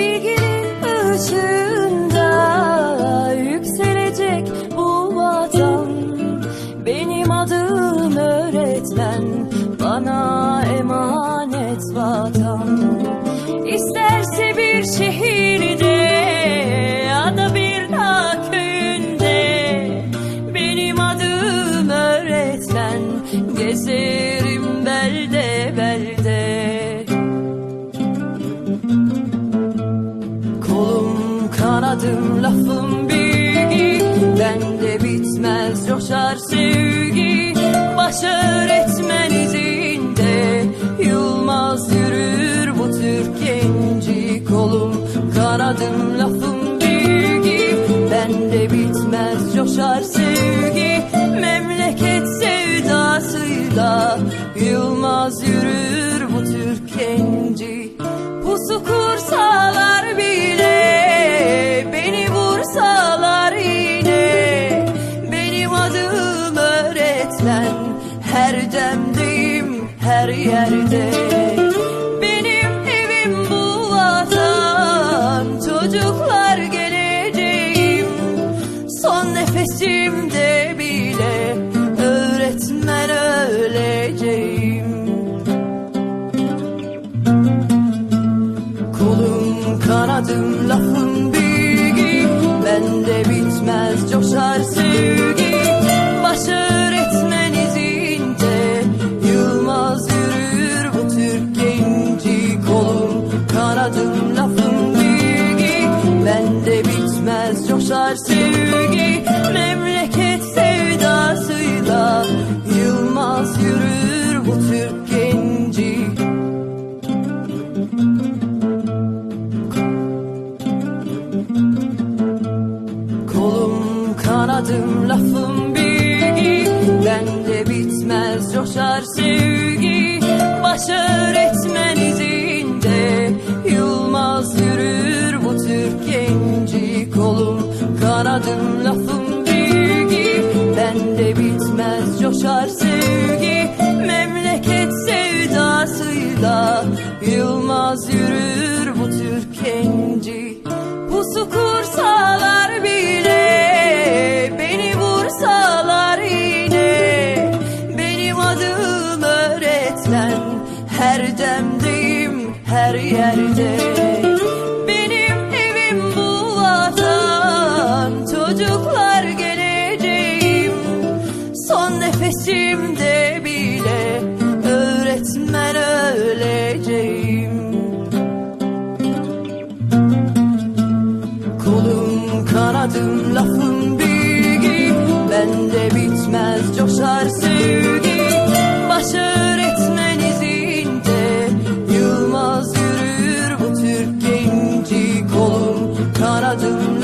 Bilginin ışığında bu vatan. Benim adım öğretmen bana emanet. Kanadım lafım bilgi. Bende bitmez coşar sevgi. Baş öğretmen izinde Yılmaz yürür bu Türk genci Kolum. Kanadım lafım bilgi. Bende bitmez coşar sevgi. Memleket sevdasıyla Yılmaz yürür bu Türk genci Her demdeyim her yerde. Benim evim bu vatan Çocuklar geleceğim. Son nefesimde bile Öğretmen öleceğim. Kolum kanadım lafım bilgi Bende bitmez coşar sevgi Memleket sevdasıyla Yılmaz yürür bu Türk genci. Kolum kanadım lafım bilgi Bende bitmez coşar sevgi. Baş öğretmen Kanadım lafım bilgi Bende bitmez coşar sevgi. Memleket sevdasıyla Yılmaz yürür bu Türk genci Pusu kursalar bile Beni vursalar yine. Benim adım öğretmen Her demdeyim her yerde. Anladım lafın bilgi Bende bitmez coşar sevgi. Başar etmeniz inte Yılmaz yürür bu Türk genci Kolum. Kanadım